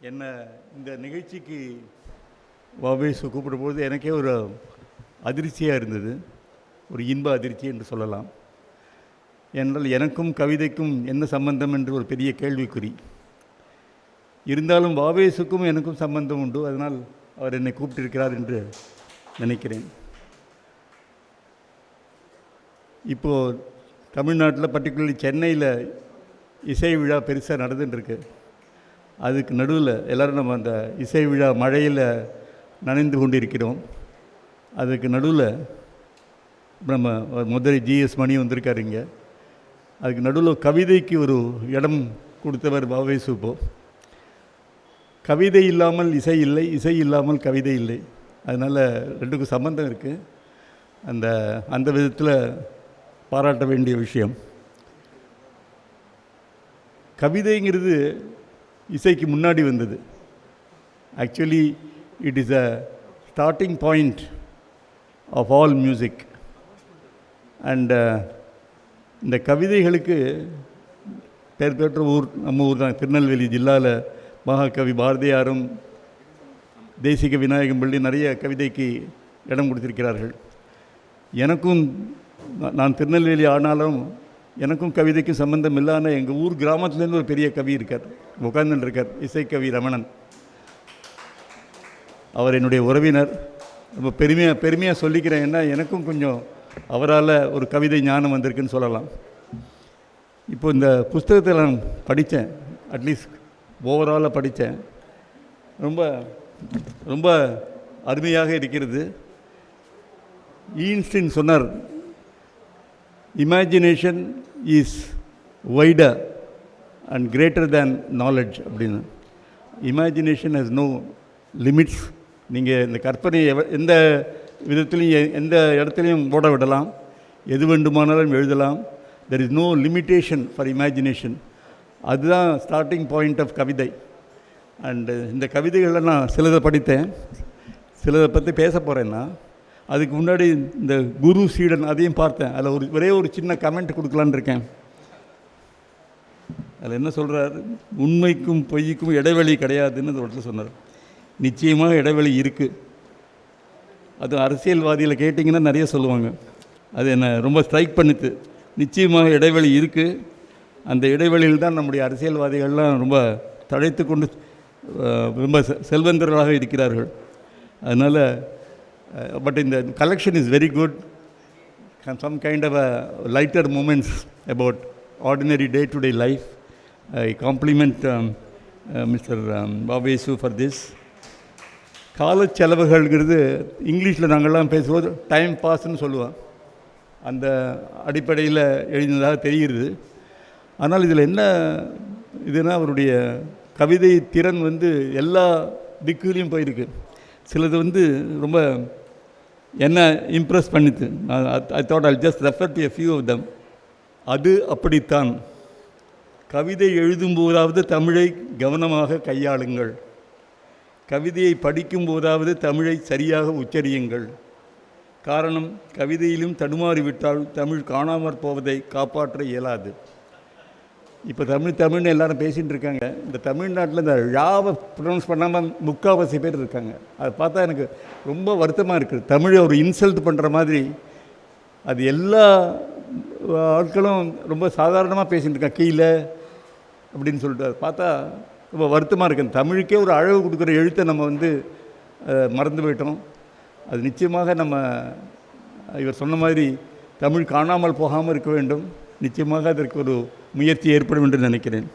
என்னை இந்த நிகழ்ச்சிக்கு வாவேசு கூப்பிடும்போது எனக்கே ஒரு அதிர்ச்சியாக இருந்தது. ஒரு இன்ப அதிர்ச்சி என்று சொல்லலாம். என்றால் எனக்கும் கவிதைக்கும் என்ன சம்பந்தம் என்று ஒரு பெரிய கேள்விக்குறி. இருந்தாலும் வாவேசுக்கும் எனக்கும் சம்பந்தம் உண்டு. அதனால் அவர் என்னை கூப்பிட்டிருக்கிறார் என்று நினைக்கிறேன். இப்போது தமிழ்நாட்டில் பர்டிகுலர்லி சென்னையில் இசை விழா பெருசாக நடந்துட்டுருக்கு அதுக்கு நடுவில் எல்லோரும் நம்ம அந்த இசை விழா மழையில் நனைந்து கொண்டு இருக்கிறோம் அதுக்கு நடுவில் நம்ம முதலில் ஜிஎஸ் மணி வந்திருக்காரு இங்கே. அதுக்கு நடுவில் கவிதைக்கு ஒரு இடம் கொடுத்தவர் பாவை சூப்போ. கவிதை இல்லாமல் இசை இல்லை இசை இல்லாமல் கவிதை இல்லை. அதனால் ரெண்டுக்கும் சம்பந்தம் இருக்குது அந்த அந்த விதத்தில் பாராட்ட வேண்டிய விஷயம். கவிதைங்கிறது இசைக்கு முன்னாடி வந்தது. Actually it is a starting point of all music and இந்த கவிதைகளுக்கு பேர் பெற்ற ஊர் நம்ம ஊர் தான் திருநெல்வேலி ஜில்லாவில் மகாகவி பாரதியாரும் தேசிக விநாயகம் பள்ளி நிறைய கவிதைக்கு இடம் கொடுத்திருக்கிறார்கள். எனக்கும் நான் நான் திருநெல்வேலி ஆனாலும் எனக்கும் கவிதைக்கும் சம்பந்தம் இல்லை ஆனால் எங்கள் ஊர் கிராமத்துலேருந்து ஒரு பெரிய கவி இருக்கார். உட்கார்ந்துட்டு இருக்கார் இசைக்கவி ரமணன். அவர் என்னுடைய உறவினர். ரொம்ப பெருமையாக பெருமையாக சொல்லிக்கிறேன். என்ன எனக்கும் கொஞ்சம் அவரால் ஒரு கவிதை ஞானம் வந்திருக்குன்னு சொல்லலாம். இப்போ இந்த புஸ்தகத்தை நான் படித்தேன். அட்லீஸ்ட் ஓவராலாக படித்தேன். ரொம்ப ரொம்ப அருமையாக இருக்கிறது. ஈன்ஸ்டின் சொன்னார் imagination is wider and greater than knowledge அப்படின்னு. இமேஜினேஷன் ஹஸ் நோ லிமிட்ஸ் நீங்கள் இந்த கற்பனை எவ- எந்த விதத்துலையும் எ- எந்த இடத்துலையும் ஓட விடலாம். எது வேண்டுமானாலும் எழுதலாம். There is no limitation for imagination அதுதான் ஸ்டார்டிங் பாயிண்ட் ஆஃப் கவிதை. அண்டு இந்த கவிதைகளை நான் சிலதை படித்தேன். சிலதை பற்றி பேச போகிறேன்னா அதுக்கு முன்னாடி இந்த குரு சீடன் அதையும் பார்த்தேன். அதில் ஒரு ஒரே ஒரு சின்ன கமெண்ட் கொடுக்கலான்னு இருக்கேன். அதில் என்ன சொல்கிறார் உண்மைக்கும் பொய்க்கும் இடைவெளி கிடையாதுன்னு அந்த இடத்துல சொன்னார். நிச்சயமாக இடைவெளி இருக்குது அது அரசியல்வாதியில் கேட்டிங்கன்னா நிறைய சொல்லுவாங்க. அது என்ன ரொம்ப ஸ்ட்ரைக் பண்ணுது. நிச்சயமாக இடைவெளி இருக்குது அந்த இடைவெளியில் தான் நம்முடைய அரசியல்வாதிகள்லாம் ரொம்ப தழைத்து கொண்டு ரொம்ப செ- செல்வந்தர்களாக இருக்கிறார்கள். அதனால் பட் இந்த collection is very good some kind of a lighter moments about ordinary day-to-day life. I compliment um, uh, Mr. Um, Babesu for this. செலவுகள்ங்கிறது இங்கிலீஷில் நாங்கள்லாம் பேசும்போது டைம் பாஸ்ன்னு சொல்லுவோம் அந்த அடிப்படையில் எழுதினதாக தெரிகிறது ஆனால் இதில் என்ன இதுனா அவருடைய கவிதை திறன் வந்து எல்லா திக்குலையும் போயிருக்கு சிலது வந்து ரொம்ப என்ன இம்ப்ரெஸ் பண்ணுது I thought I just refer to a few of them அது அப்படித்தான். கவிதை எழுதும்போதாவது தமிழை கவனமாக கையாளுங்கள். கவிதையை படிக்கும்போதாவது தமிழை சரியாக உச்சரியுங்கள். காரணம் கவிதையிலும் தடுமாறிவிட்டால் தமிழ் காணாமற் போவதை காப்பாற்ற இயலாது. இப்போ தமிழ் தமிழ்னு எல்லாரும் பேசிகிட்டு இருக்காங்க. இந்த தமிழ்நாட்டில் இந்த ழாவை ப்ரொனவுன்ஸ் பண்ணாமல் முக்கால்வாசி பேர் இருக்காங்க. அதை பார்த்தா எனக்கு ரொம்ப வருத்தமாக இருக்குது. தமிழை ஒரு இன்சல்ட் பண்ணுற மாதிரி. அது எல்லா ஆட்களும் ரொம்ப சாதாரணமாக பேசிகிட்டு இருக்காங்க. கீழே அப்படின்னு சொல்லிட்டு அதை பார்த்தா ரொம்ப வருத்தமாக இருக்கு. தமிழுக்கே ஒரு அழகு கொடுக்குற எழுத்தை நம்ம வந்து மறந்து போயிட்டோம். அது நிச்சயமாக நம்ம இவர் சொன்ன மாதிரி தமிழ் காணாமல் போகாமல் இருக்க வேண்டும். நிச்சயமாக அதற்கு ஒரு முயற்சி ஏற்படும் என்று நினைக்கிறேன்.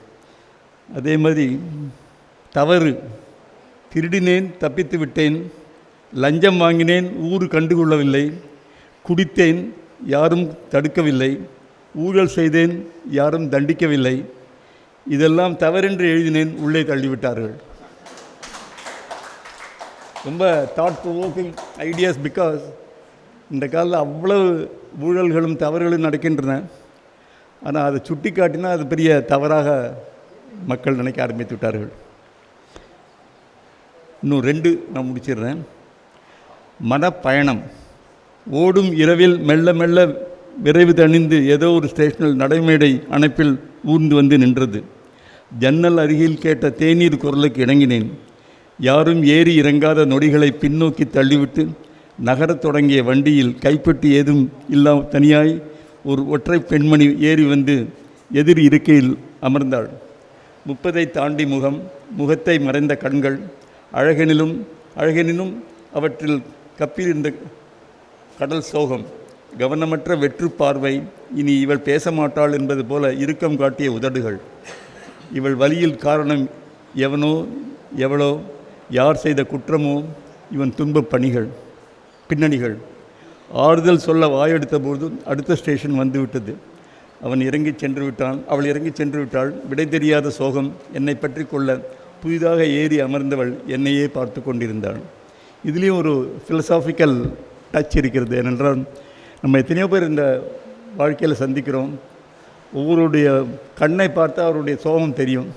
அதே மாதிரி தவறு திருடினேன் தப்பித்து விட்டேன் லஞ்சம் வாங்கினேன் ஊர் கண்டுகொள்ளவில்லை குடித்தேன் யாரும் தடுக்கவில்லை ஊழல் செய்தேன் யாரும் தண்டிக்கவில்லை இதெல்லாம் தவறென்று எழுதினேன் உள்ளே தள்ளிவிட்டார்கள். ரொம்ப தாட் ப்ரொவோக்கிங் ஐடியாஸ் பிகாஸ் இந்த காலில் அவ்வளவு ஊழல்களும் தவறுகளும் நடக்கின்றன. ஆனால் அதை சுட்டி காட்டினா அது பெரிய தவறாக மக்கள் நினைக்க ஆரம்பித்து விட்டார்கள். இன்னும் ரெண்டு நான் முடிச்சிடுறேன். மனப்பயணம். ஓடும் இரவில் மெல்ல மெல்ல விரைவு தணிந்து ஏதோ ஒரு ஸ்டேஷனில் நடைமேடை அணைப்பில் ஊர்ந்து வந்து நின்றது. ஜன்னல் அருகில் கேட்ட தேநீர் குரலுக்கு இணங்கினேன். யாரும் ஏறி இறங்காத நொடிகளை பின்னோக்கி தள்ளிவிட்டு நகரத் தொடங்கிய வண்டியில் கைப்பெட்டி ஏதும் இல்லா தனியாய் ஒரு ஒற்றை பெண்மணி ஏறி வந்து எதிர் இருக்கையில் அமர்ந்தாள். முப்பதை தாண்டி முகம் முகத்தை மறைந்த கண்கள் அழகெனிலும் அழகெனினும் அவற்றில் கப்பியிருந்த கடல் சோகம் கவனமற்ற வெற்று பார்வை இனி இவள் பேச மாட்டாள் என்பது போல இறுக்கம் காட்டிய உதடுகள். இவள் வழியில் காரணம் எவனோ எவளோ யார் செய்த குற்றமோ இவன் துன்பப் பணிகள் பின்னணிகள். ஆறுதல் சொல்ல வாயெடுத்த போது அடுத்த ஸ்டேஷன் வந்துவிட்டது. அவன் இறங்கி சென்று விட்டான். அவள் இறங்கி சென்று விட்டாள். விடை தெரியாத சோகம் என்னை பற்றி கொள்ள புதிதாக ஏறி அமர்ந்தவள் என்னையே பார்த்து கொண்டிருந்தாள். இதுலேயும் ஒரு ஃபிலசாபிக்கல் டச் இருக்கிறது. ஏனென்றால் நம்ம எத்தனையோ பேர் இந்த வாழ்க்கையில் சந்திக்கிறோம். ஒவ்வொருடைய கண்ணை பார்த்தா அவருடைய சோகம் தெரியும்.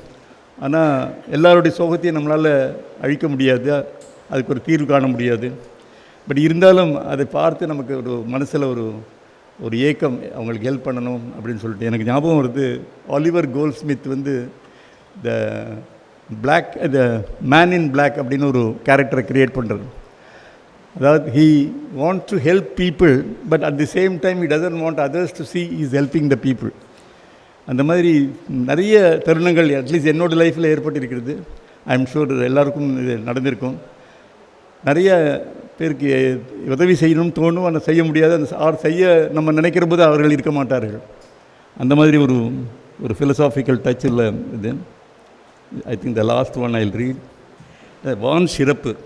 ஆனால் எல்லாருடைய சோகத்தையும் நம்மளால் அழிக்க முடியாது. அதுக்கு ஒரு தீர்வு காண முடியாது. பட் இருந்தாலும் அதை பார்த்து நமக்கு ஒரு மனசில் ஒரு ஒரு ஏக்கம் அவங்களுக்கு ஹெல்ப் பண்ணணும் அப்படின்னு சொல்லிட்டு எனக்கு ஞாபகம் வருது ஆலிவர் கோல்ட் ஸ்மித் வந்து the black the man in black அப்படின்னு ஒரு கேரக்டரை க்ரியேட் பண்ணுறது அதாவது he want to help people but at the same time he doesn't want others to see is helping the people அந்த மாதிரி நிறைய தருணங்கள் அட்லீஸ்ட் என்னோடய லைஃப்பில் ஏற்பட்டிருக்கிறது. ஐ எம் ஷூர் எல்லாருக்கும் இது நடந்திருக்கும். நிறைய பேருக்கு உதவி செய்யணும்னு தோணும் ஆனால் செய்ய முடியாது. அந்த ஆர் செய்ய நம்ம நினைக்கிற போது அவர்கள் இருக்க மாட்டார்கள். அந்த மாதிரி ஒரு ஒரு ஃபிலசாபிக்கல் டச் இல்லை இது. I think the last one I read வான் சிறப்பு.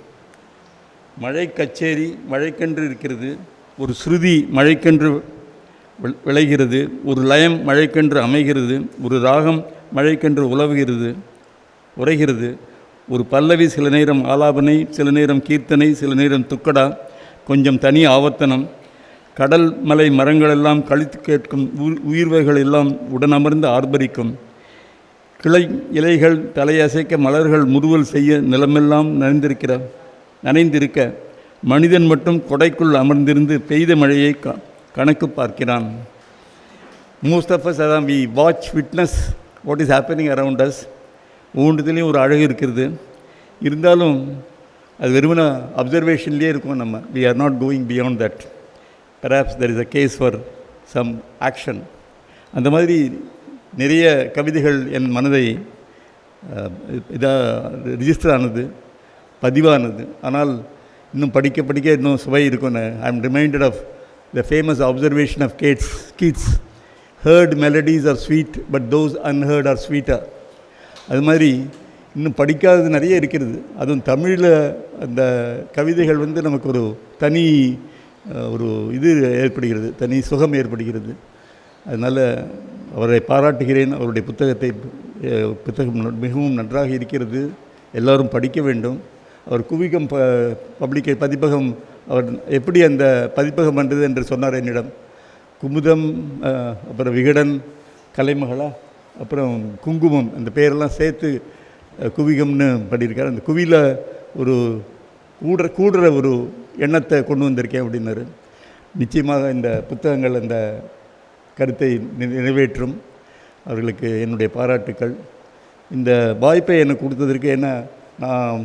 மழை கச்சேரி மழைக்கன்று இருக்கிறது. ஒரு ஸ்ருதி மழைக்கன்று விளைகிறது. ஒரு லயம் மழைக்கன்று அமைகிறது. ஒரு ராகம் மழைக்கன்று உலவுகிறது. உரைகிறது. ஒரு பல்லவி சில நேரம் ஆலாபனை சில நேரம் கீர்த்தனை சில நேரம் துக்கடா கொஞ்சம் தனி ஆவர்த்தனம். கடல் மலை மரங்களெல்லாம் கழித்து கேட்கும் உயிர் உயிர்வைகள் எல்லாம் உடனமர்ந்து ஆர்ப்பரிக்கும். கிளை இலைகள் தலையசைக்க மலர்கள் முறுவல் செய்ய நிலமெல்லாம் நனைந்திருக்கிற நனைந்திருக்க மனிதன் மட்டும் கொடைக்குள் அமர்ந்திருந்து பெய்த மழையை க கணக்கு பார்க்கிறான். மோஸ்ட் ஆஃப் அஸ் அதான் we watch witness what is happening around us ஒவ்வொன்றதுலேயும் ஒரு அழகு இருக்கிறது. இருந்தாலும் அது வெறுமன அப்சர்வேஷன்லேயே இருக்கும் நம்ம. We are not going beyond that perhaps there is a case for some action அந்த மாதிரி நிறைய கவிதைகள் என் மனதை இதாக ரிஜிஸ்டர் ஆனது பதிவானது. ஆனால் இன்னும் படிக்க படிக்க இன்னும் சுவை இருக்கும். I am reminded of the famous observation of Keats Keats heard melodies are sweet but those unheard are ஸ்வீட்டாக அது மாதிரி இன்னும் படிக்காதது நிறைய இருக்கிறது. அதுவும் தமிழில் அந்த கவிதைகள் வந்து நமக்கு ஒரு தனி ஒரு இது ஏற்படுகிறது தனி சுகம் ஏற்படுகிறது. அதனால் அவரை பாராட்டுகிறேன். அவருடைய புத்தகத்தை புத்தகம் ந- மிகவும் நன்றாக இருக்கிறது. எல்லாரும் படிக்க வேண்டும். அவர் குவிகம் ப பப்ளிகை பதிப்பகம் அவர் எப்படி அந்த பதிப்பகம் பண்ணுறது என்று சொன்னார் என்னிடம். குமுதம் அப்புறம் விகடன் கலைமகளா? அப்புறம் குங்குமம் அந்த பேரெல்லாம் சேர்த்து குவிகம்னு பண்ணியிருக்காரு. அந்த குவியில் ஒரு கூடுற கூடுற ஒரு எண்ணத்தை கொண்டு வந்திருக்கேன் அப்படின்னாரு. நிச்சயமாக இந்த புத்தகங்கள் அந்த கருத்தை நிறைவேற்றும். அவர்களுக்கு என்னுடைய பாராட்டுக்கள். இந்த வாய்ப்பை எனக்கு கொடுத்ததற்கு என்ன நான்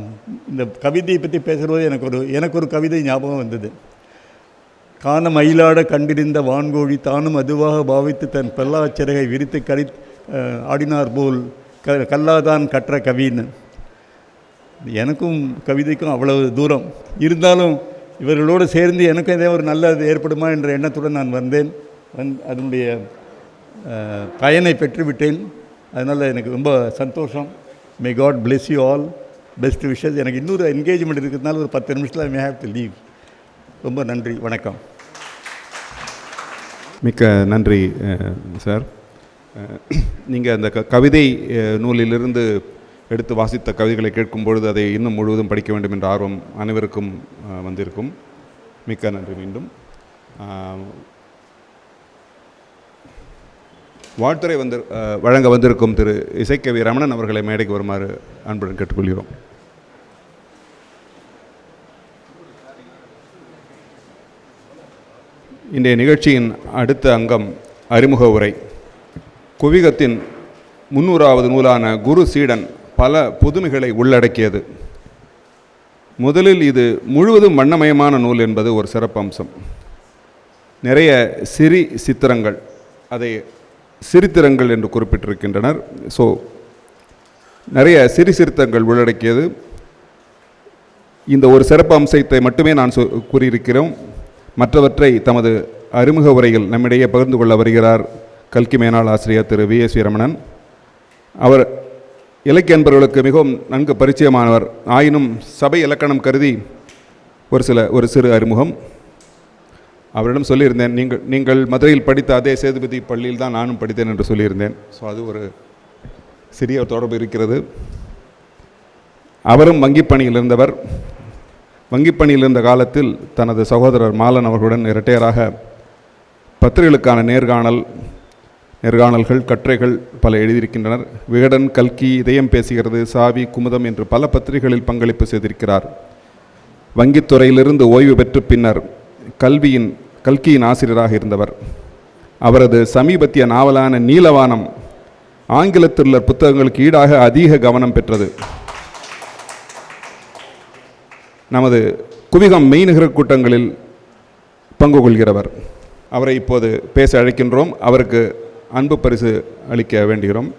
இந்த கவிதையை பற்றி பேசுகிறது எனக்கு ஒரு எனக்கு ஒரு கவிதை ஞாபகம் வந்தது. காண மயிலாட கண்டிருந்த வான்கோழி தானும் அதுவாக பாவித்து தன் பல்லாச்சிறகை விரித்து கரி ஆடினார் போல் க கல்லாதான் கற்ற கவின்னு. எனக்கும் கவிதைக்கும் அவ்வளவு தூரம். இருந்தாலும் இவர்களோடு சேர்ந்து எனக்கும் ஏதோ ஒரு நல்லது ஏற்படுமா என்ற எண்ணத்துடன் நான் வந்தேன். வந் அதனுடைய பயனை பெற்றுவிட்டேன். அதனால் எனக்கு ரொம்ப சந்தோஷம். May God bless you all best wishes எனக்கு இன்னொரு என்கேஜ்மெண்ட் இருக்கிறதுனால ஒரு பத்து நிமிஷத்தில் மே ஹேவ் டு லீவ் ரொம்ப நன்றி. வணக்கம். மிக்க நன்றி சார். நீங்கள் அந்த க கவிதை நூலிலிருந்து எடுத்து வாசித்த கவிதைகளை கேட்கும் பொழுது அதை இன்னும் முழுவதும் படிக்க வேண்டும் என்ற ஆர்வம் அனைவருக்கும் வந்திருக்கும். மிக்க நன்றி மீண்டும். வாழ்த்துறை வந்து வழங்க வந்திருக்கும் திரு இசைக்கவி ரமணன் அவர்களை மேடைக்கு வருமாறு அன்புடன் கேட்டுக்கொள்கிறோம். இன்றைய நிகழ்ச்சியின் அடுத்த அங்கம் அறிமுக உரை. குவிகத்தின் முன்னூறாவது நூலான குரு சீடன் பல புதுமைகளை உள்ளடக்கியது. முதலில் இது முழுவதும் வண்ணமயமான நூல் என்பது ஒரு சிறப்பம்சம். நிறைய சிறி சித்திரங்கள் அதை சிரித்திரங்கள் என்று குறிப்பிட்டிருக்கின்றனர். ஸோ நிறைய சிறி சிறுத்தங்கள் உள்ளடக்கியது. இந்த ஒரு சிறப்பு அம்சத்தை மட்டுமே நான் சொ கூறியிருக்கிறோம். மற்றவற்றை தமது அறிமுக உரையில் நம்மிடையே பகிர்ந்து கொள்ள வருகிறார் கல்கி மேனாள் ஆசிரியர் திரு வி எஸ் ரமணன் அவர் இலக்கிய அன்பர்களுக்கு மிகவும் நன்கு பரிச்சயமானவர். ஆயினும் சபை இலக்கணம் கருதி ஒரு சில ஒரு சிறு அறிமுகம். அவரிடம் சொல்லியிருந்தேன் நீங்கள் நீங்கள் மதுரையில் படித்த அதே சேதுபதி பள்ளியில் தான் நானும் படித்தேன் என்று சொல்லியிருந்தேன். ஸோ அது ஒரு சிறிய தொடர்பு இருக்கிறது. அவரும் வங்கிப் பணியில் இருந்தவர். வங்கிப் பணியில் இருந்த காலத்தில் தனது சகோதரர் மாலன் அவர்களுடன் இரட்டையராக பத்திரிகைகளுக்கான நேர்காணல் நேர்காணல்கள் கட்டுரைகள் பல எழுதியிருக்கின்றனர். விகடன் கல்கி இதயம் பேசுகிறது சாவி குமுதம் என்று பல பத்திரிகைகளில் பங்களிப்பு செய்திருக்கிறார். வங்கித்துறையிலிருந்து ஓய்வு பெற்று பின்னர் கல்வியின் கல்கியின் ஆசிரியராக இருந்தவர். அவரது சமீபத்திய நாவலான நீலவானம் ஆங்கிலத்தில் உள்ள புத்தகங்களுக்கு ஈடாக அதிக கவனம் பெற்றது. நமது குவிகம் மெய்நிகர கூட்டங்களில் பங்கு கொள்கிறவர். அவரை இப்போது பேச அழைக்கின்றோம். அவருக்கு அன்பு பரிசு அளிக்க வேண்டுகிறோம்.